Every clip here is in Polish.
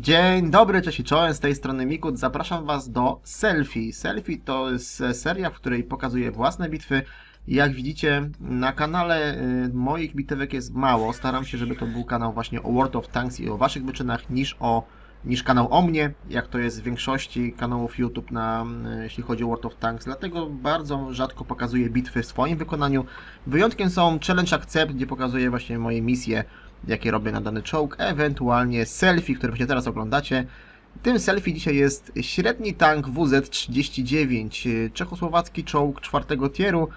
Dzień dobry, cześć i czołem, z tej strony Mikut. Zapraszam Was do Selfie. Selfie to jest seria, w której pokazuję własne bitwy. Jak widzicie, na kanale y, moich bitewek jest mało. Staram się, żeby to był kanał właśnie o World of Tanks i o Waszych wyczynach, niż o niż kanał o mnie, jak to jest w większości kanałów YouTube, na, jeśli chodzi o World of Tanks. Dlatego bardzo rzadko pokazuję bitwy w swoim wykonaniu. Wyjątkiem są Challenge Accept, gdzie pokazuję właśnie moje misje jakie robię na dany czołg, ewentualnie selfie, które właśnie teraz oglądacie. Tym selfie dzisiaj jest średni tank WZ-39, y, czechosłowacki czołg czwartego tieru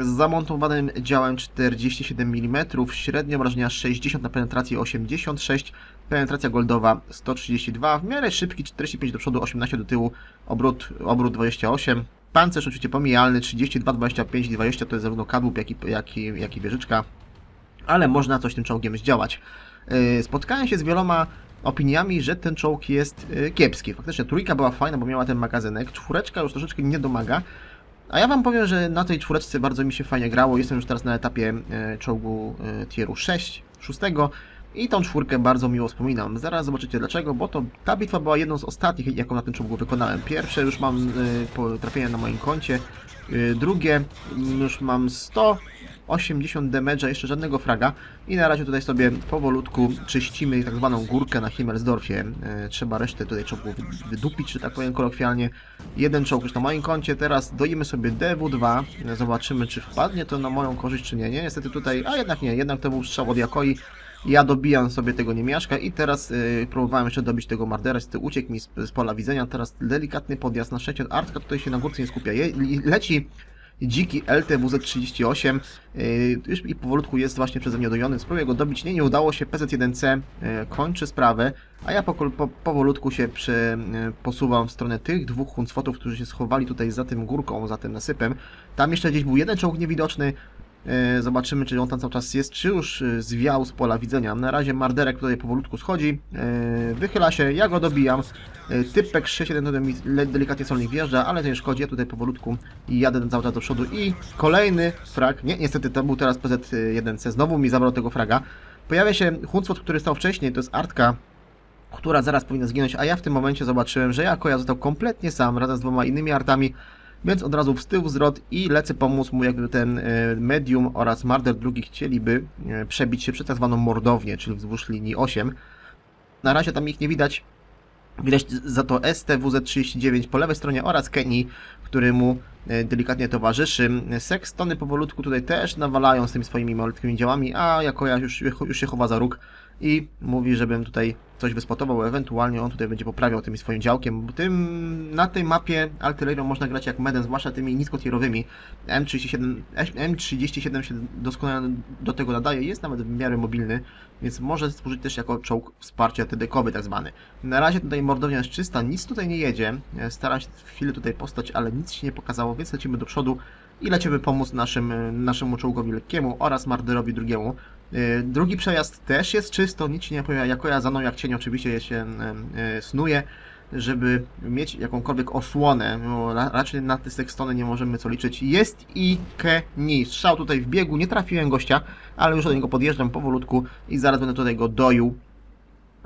z zamontowanym działem 47 mm, średnia obrażenia 60 na penetrację 86, penetracja goldowa 132, w miarę szybki 45 do przodu, 18 do tyłu, obrót, obrót 28, pancerz oczywiście pomijalny 32, 25 i 20 to jest zarówno kadłub jak i, jak i, jak i wieżyczka ale można coś tym czołgiem zdziałać. Yy, Spotkałem się z wieloma opiniami, że ten czołg jest yy, kiepski. Faktycznie trójka była fajna, bo miała ten magazynek, czwóreczka już troszeczkę nie domaga, a ja Wam powiem, że na tej czwóreczce bardzo mi się fajnie grało. Jestem już teraz na etapie yy, czołgu tieru 6, 6 i tą czwórkę bardzo miło wspominam. Zaraz zobaczycie dlaczego, bo to ta bitwa była jedną z ostatnich, jaką na tym czołgu wykonałem. Pierwsze już mam trafienie na moim koncie, drugie mm, już mam 100 80 damage'a, jeszcze żadnego fraga. I na razie tutaj sobie powolutku czyścimy tak zwaną górkę na Himmelsdorfie. E, trzeba resztę tutaj czołgów wy- wydupić, że tak powiem kolokwialnie. Jeden czołg już na moim koncie, teraz doimy sobie DW2, e, zobaczymy czy wpadnie to na moją korzyść czy nie. Nie, niestety tutaj, a jednak nie, jednak to był strzał od Jakoi. Ja dobijam sobie tego niemiaszka i teraz y, próbowałem jeszcze dobić tego Mardera, niestety uciekł mi z, z pola widzenia, teraz delikatny podjazd na trzecie, Artka tutaj się na górce nie skupia, Je, leci dziki LTWZ-38 yy, już i powolutku jest właśnie przeze mnie dojony. Spróbuję go dobić. Nie, nie udało się. PZ-1C yy, kończy sprawę, a ja po, po, powolutku się przy, yy, posuwam w stronę tych dwóch huncwotów, którzy się schowali tutaj za tym górką, za tym nasypem. Tam jeszcze gdzieś był jeden czołg niewidoczny. Yy, Zobaczymy, czy on tam cały czas jest, czy już yy, zwiał z pola widzenia. Na razie Marderek tutaj powolutku schodzi, yy, wychyla się, ja go dobijam. Typek 6-1 tutaj mi le- delikatnie solnik wjeżdża, ale to nie szkodzi, ja tutaj powolutku jadę cały czas do przodu i kolejny frag, nie, niestety to był teraz PZ1C, znowu mi zabrał tego fraga. Pojawia się Huncwot, który stał wcześniej, to jest Artka, która zaraz powinna zginąć, a ja w tym momencie zobaczyłem, że jako ja został kompletnie sam, razem z dwoma innymi artami, więc od razu w tył wzrot i lecę pomóc mu, jakby ten e, Medium oraz Marder drugi chcieliby e, przebić się przez tak zwaną mordownię, czyli wzdłuż linii 8. Na razie tam ich nie widać. Widać za to STWZ-39 po lewej stronie oraz Kenny, który mu e, delikatnie towarzyszy. Sextony powolutku tutaj też nawalają z tymi swoimi malutkimi działami, a jako ja już, już się chowa za róg i mówi, żebym tutaj coś wyspotował, ewentualnie on tutaj będzie poprawiał tym swoim działkiem. Tym, na tej mapie artylerią można grać jak medem, zwłaszcza tymi niskotierowymi. M37, M37 się doskonale do tego nadaje, jest nawet w miarę mobilny, więc może służyć też jako czołg wsparcia TDK-owy tak zwany. Na razie tutaj mordownia jest czysta, nic tutaj nie jedzie. Staram się chwilę tutaj postać, ale nic się nie pokazało, więc lecimy do przodu i lecimy pomóc naszym, e, naszemu czołgowi lekkiemu oraz marderowi drugiemu. E, Drugi przejazd też jest czysto, nic się nie pojawia. Ja za mną jak cień oczywiście się e, snuje, żeby mieć jakąkolwiek osłonę. Ra- raczej na te sekstony nie możemy co liczyć. Jest i Kenny. Strzał tutaj w biegu, nie trafiłem gościa, ale już do niego podjeżdżam powolutku i zaraz będę tutaj go doił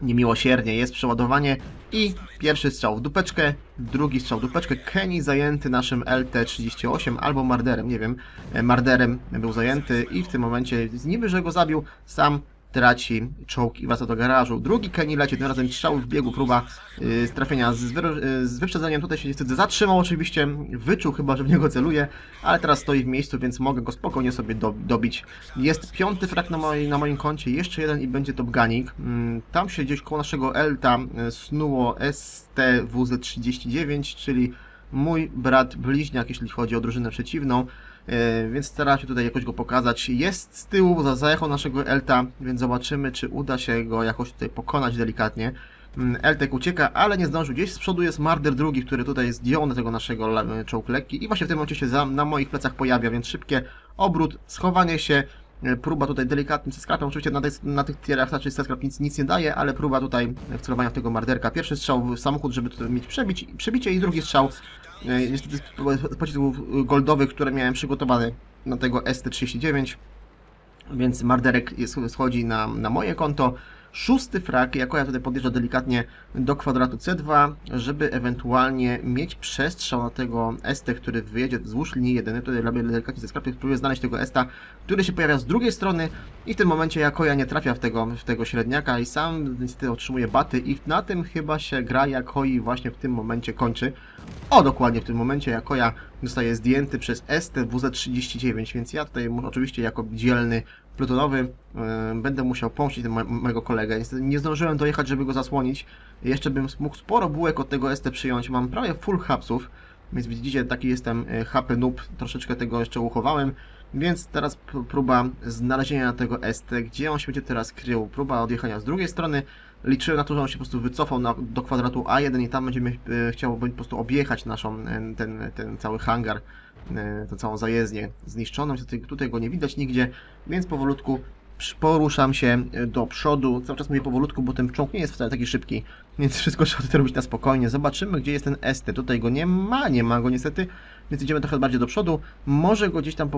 niemiłosiernie. Jest przeładowanie i pierwszy strzał w dupeczkę, drugi strzał w dupeczkę. Kenny zajęty naszym LT-38 albo Marderem, nie wiem. E, Marderem był zajęty i w tym momencie niby, że go zabił, sam traci czołg i wraca do garażu. Drugi Kenny tym razem strzał w biegu, próba y, trafienia z, y, z wyprzedzeniem. Tutaj się niestety zatrzymał oczywiście, wyczuł chyba, że w niego celuje, ale teraz stoi w miejscu, więc mogę go spokojnie sobie do, dobić. Jest piąty frak na, mojej, na moim koncie, jeszcze jeden i będzie top gunning. Mm, Tam się gdzieś koło naszego Elta y, snuło STWZ-39, czyli mój brat bliźniak, jeśli chodzi o drużynę przeciwną. E, więc staram się tutaj jakoś go pokazać. Jest z tyłu, za zajechał naszego Elta, więc zobaczymy, czy uda się go jakoś tutaj pokonać delikatnie. Mm, Eltek ucieka, ale nie zdążył. Gdzieś z przodu jest Marder drugi, który tutaj zdjął tego naszego czołg lekki i właśnie w tym momencie się za, na moich plecach pojawia, więc szybkie obrót, schowanie się, e, próba tutaj delikatnym skrapem. Oczywiście na tych, na tych tierach znaczy skrap nic, nic nie daje, ale próba tutaj wcelowania w tego Marderka. Pierwszy strzał w samochód, żeby mieć przebić, przebicie i drugi strzał niestety z pocisków goldowych, które miałem przygotowane na tego ST39 więc Marderek schodzi na, na moje konto. Szósty frak, jako ja tutaj podjeżdżam delikatnie do kwadratu C2, żeby ewentualnie mieć przestrzał na tego ST, który wyjedzie wzdłuż linii 1. Tutaj robię delikatnie ze skrapy, próbuję znaleźć tego STA, który się pojawia z drugiej strony i w tym momencie jako ja nie trafia w tego, w tego średniaka i sam niestety otrzymuje baty i na tym chyba się gra Jakoi właśnie w tym momencie kończy. O, dokładnie w tym momencie Jakoja zostaje zdjęty przez ST WZ39, więc ja tutaj oczywiście jako dzielny plutonowy e, będę musiał pomścić mojego kolegę. Niestety nie zdążyłem dojechać, żeby go zasłonić. Jeszcze bym mógł sporo bułek od tego ST przyjąć. Mam prawie full hapsów, więc widzicie, taki jestem e, HP noob. Troszeczkę tego jeszcze uchowałem. Więc teraz próba znalezienia tego ST. Gdzie on się będzie teraz krył? Próba odjechania z drugiej strony. Liczyłem na to, że on się po prostu wycofał na, do kwadratu A1 i tam będziemy e, chciał po prostu objechać naszą, e, ten, ten cały hangar, e, tę całą zajezdnię zniszczoną. Niestety tutaj go nie widać nigdzie, więc powolutku poruszam się do przodu. Cały czas mówię powolutku, bo ten czołg nie jest wcale taki szybki, więc wszystko trzeba tutaj robić na spokojnie. Zobaczymy, gdzie jest ten ST. Tutaj go nie ma, nie ma go niestety, więc idziemy trochę bardziej do przodu. Może go gdzieś tam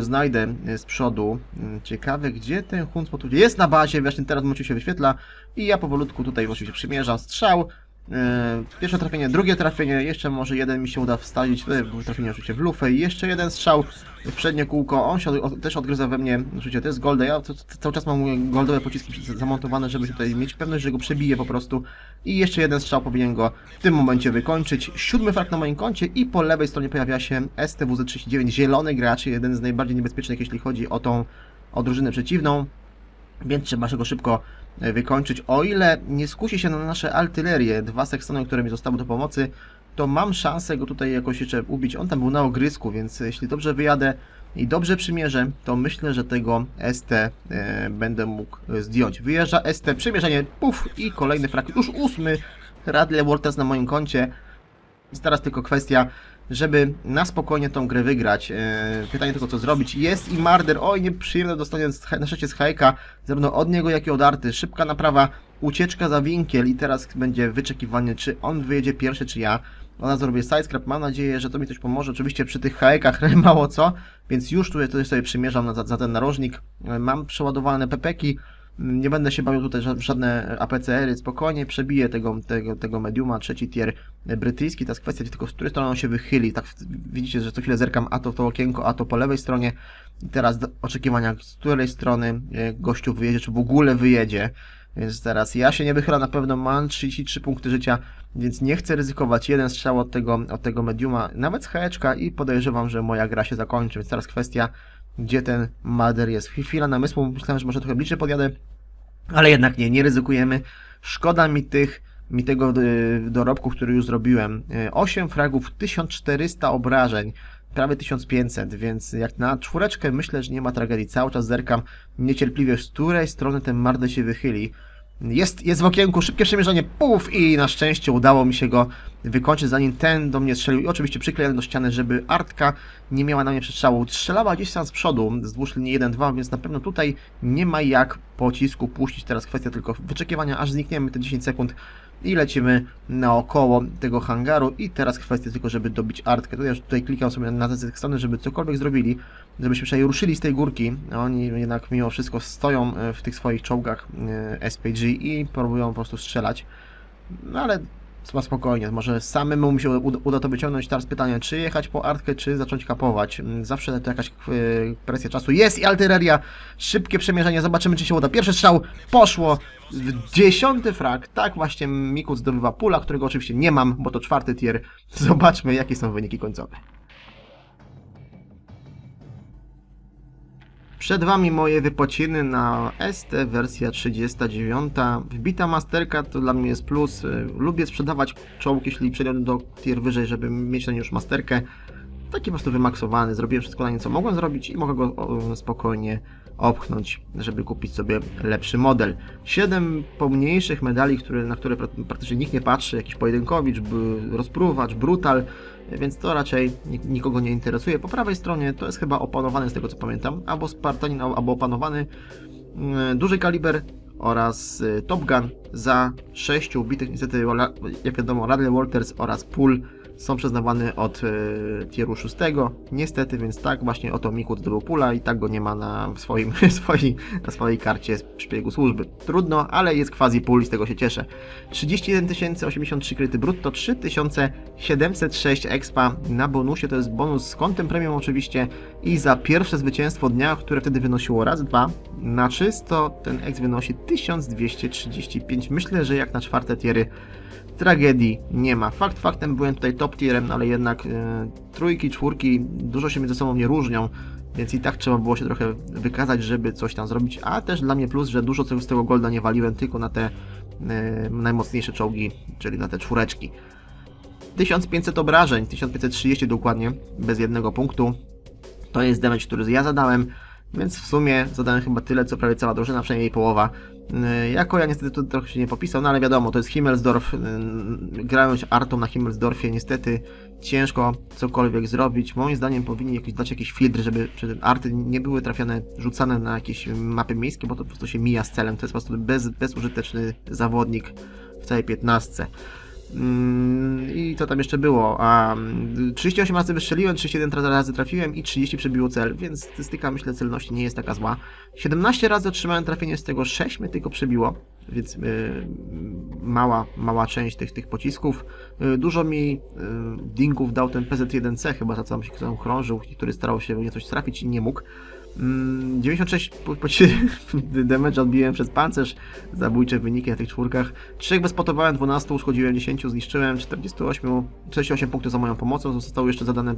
znajdę e, z przodu. Mm, Ciekawe, gdzie ten Huncpo tu jest na bazie, właśnie teraz w się wyświetla i ja powolutku tutaj oczywiście przymierzam strzał. E, Pierwsze trafienie, drugie trafienie, jeszcze może jeden mi się uda wstawić, było trafienie oczywiście w lufę i jeszcze jeden strzał w przednie kółko, on się od, też odgryza we mnie, oczywiście to jest golda, ja cały czas mam goldowe pociski zamontowane, żeby tutaj mieć pewność, że go przebiję po prostu. I jeszcze jeden strzał powinien go w tym momencie wykończyć. Siódmy frak na moim koncie i po lewej stronie pojawia się STWZ39, zielony gracz, jeden z najbardziej niebezpiecznych jeśli chodzi o tą, o drużynę przeciwną, więc trzeba go szybko e, wykończyć. O ile nie skusi się na nasze artylerię, dwa sekstony, które mi zostały do pomocy, to mam szansę go tutaj jakoś jeszcze ubić. On tam był na ogrysku, więc jeśli dobrze wyjadę i dobrze przymierzę, to myślę, że tego ST e, będę mógł zdjąć. Wyjeżdża ST, przymierzenie, puf i kolejny frak, już ósmy Radle Walters na moim koncie. Jest teraz tylko kwestia, żeby na spokojnie tą grę wygrać. E, pytanie tylko, co zrobić. Jest i Marder. Oj, nieprzyjemne dostanie na szczęście z hajka. Zarówno od niego, jak i od Arty. Szybka naprawa, ucieczka za winkiel i teraz będzie wyczekiwanie, czy on wyjedzie pierwszy, czy ja. Ona zrobię sidescrap. Mam nadzieję, że to mi coś pomoże. Oczywiście przy tych hajkach mało co, więc już tutaj, tutaj sobie przymierzam na, za, za ten narożnik. E, Mam przeładowane pepeki. Nie będę się bawił tutaj żadne APCR-y, spokojnie przebiję tego, tego, tego mediuma, trzeci tier brytyjski. To jest kwestia tylko, z której strony on się wychyli. Tak widzicie, że co chwilę zerkam a to w to okienko, a to po lewej stronie. I teraz oczekiwania, z której strony e, gościu wyjedzie, czy w ogóle wyjedzie. Więc teraz ja się nie wychylam, na pewno mam 33 punkty życia, więc nie chcę ryzykować. Jeden strzał od tego, od tego mediuma, nawet z i podejrzewam, że moja gra się zakończy. Więc teraz kwestia, gdzie ten Mader jest. Chwila namysłu, myślałem, że może trochę bliżej podjadę, ale jednak nie, nie ryzykujemy. Szkoda mi tych, mi tego y, dorobku, który już zrobiłem. Y, 8 fragów, 1400 obrażeń, prawie 1500, więc jak na czwóreczkę myślę, że nie ma tragedii. Cały czas zerkam niecierpliwie, z której strony ten Marder się wychyli. Jest, jest w okienku, szybkie przemierzenie, puf i na szczęście udało mi się go wykończyć, zanim ten do mnie strzelił i oczywiście przyklejony do ściany, żeby Artka nie miała na mnie przestrzału. Strzelała gdzieś tam z przodu, wzdłuż linii 1-2, więc na pewno tutaj nie ma jak pocisku puścić. Teraz kwestia tylko wyczekiwania, aż znikniemy te 10 sekund i lecimy naokoło tego hangaru i teraz kwestia tylko, żeby dobić Artkę. Tutaj tutaj klikam sobie na te strony, żeby cokolwiek zrobili, żebyśmy przynajmniej ruszyli z tej górki. Oni jednak mimo wszystko stoją e, w tych swoich czołgach e, SPG i próbują po prostu strzelać. No ale spokojnie, może samemu mi się uda, to wyciągnąć. Teraz pytanie, czy jechać po artkę, czy zacząć kapować? Mm, Zawsze to jakaś e, presja czasu. Jest i artyleria, szybkie przemierzenie, zobaczymy czy się uda. Pierwszy strzał poszło, dziesiąty frak, tak właśnie Miku zdobywa pula, którego oczywiście nie mam, bo to czwarty tier. Zobaczmy jakie są wyniki końcowe. Przed Wami moje wypociny na ST wersja 39. Wbita masterka to dla mnie jest plus. Y, Lubię sprzedawać czołg, jeśli przejdę do tier wyżej, żeby mieć na nie już masterkę. taki po prostu wymaksowany. Zrobiłem wszystko na nim, co mogłem zrobić i mogę go spokojnie opchnąć, żeby kupić sobie lepszy model. Siedem pomniejszych medali, które, na które pra- praktycznie nikt nie patrzy, jakiś pojedynkowicz, rozpruwacz, brutal, więc to raczej nik- nikogo nie interesuje. Po prawej stronie to jest chyba opanowany z tego co pamiętam, albo Spartanin, al- albo opanowany mm, duży kaliber oraz y, Top Gun za 6 ubitych, niestety jak wiadomo Radley Walters oraz Pool są przyznawane od y, tieru 6. Niestety, więc tak właśnie oto Miku zdobył Pula i tak go nie ma na swoim, swojej, na swojej karcie szpiegu służby. Trudno, ale jest quasi Pool i z tego się cieszę. 31 083 kryty brutto, 3706 expa na bonusie, to jest bonus z kontem premium oczywiście i za pierwsze zwycięstwo dnia, które wtedy wynosiło raz, dwa, na czysto ten ex wynosi 1235. Myślę, że jak na czwarte tiery tragedii nie ma. Fakt faktem byłem tutaj top tierem, ale jednak e, trójki, czwórki dużo się między sobą nie różnią, więc i tak trzeba było się trochę wykazać, żeby coś tam zrobić, a też dla mnie plus, że dużo z tego golda nie waliłem, tylko na te e, najmocniejsze czołgi, czyli na te czwóreczki. 1500 obrażeń, 1530 dokładnie, bez jednego punktu. To jest damage, który ja zadałem, więc w sumie zadałem chyba tyle, co prawie cała drużyna, przynajmniej połowa. Yy, Jako ja niestety tu trochę się nie popisał, no ale wiadomo, to jest Himmelsdorf. Yy, Grając Artą na Himmelsdorfie, niestety ciężko cokolwiek zrobić. Moim zdaniem powinni jakiś, dać jakiś filtr, żeby, żeby arty nie były trafiane, rzucane na jakieś mapy miejskie, bo to po prostu się mija z celem. To jest po prostu bez, bezużyteczny zawodnik w całej 15. Mm, I co tam jeszcze było? A, mm, 38 razy wystrzeliłem, 31 razy trafiłem i 30 przebiło cel, więc statystyka myślę celności nie jest taka zła. 17 razy otrzymałem trafienie, z tego 6 mnie tylko przebiło, więc yy, mała, mała część tych, tych pocisków. Yy, dużo mi yy, dinków dał ten PZ-1C, chyba za co się którą krążył, który starał się mnie coś trafić i nie mógł. Mm, 96 po, po, damage odbiłem przez pancerz, zabójcze wyniki na tych czwórkach. 3 bezpotowałem, 12 uszkodziłem, 10 zniszczyłem, 48, 48 punktów za moją pomocą zostało jeszcze zadane y,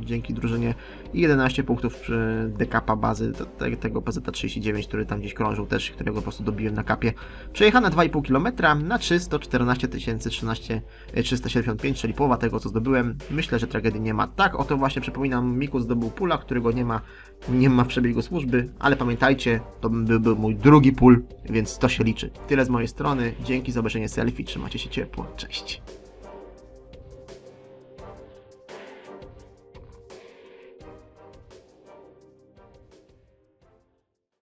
dzięki drużynie i 11 punktów przy dekapa bazy te, te, tego PZ-39, który tam gdzieś krążył też, którego po prostu dobiłem na kapie. Przejechane 2,5 km na 314 13 375, czyli połowa tego co zdobyłem. Myślę, że tragedii nie ma. Tak, oto właśnie przypominam, Miku zdobył pula, którego nie ma, nie ma w przebiegu służby, ale pamiętajcie, to by był mój drugi pól, więc to się liczy. Tyle z mojej strony. Dzięki za obejrzenie selfie. Trzymajcie się ciepło. Cześć.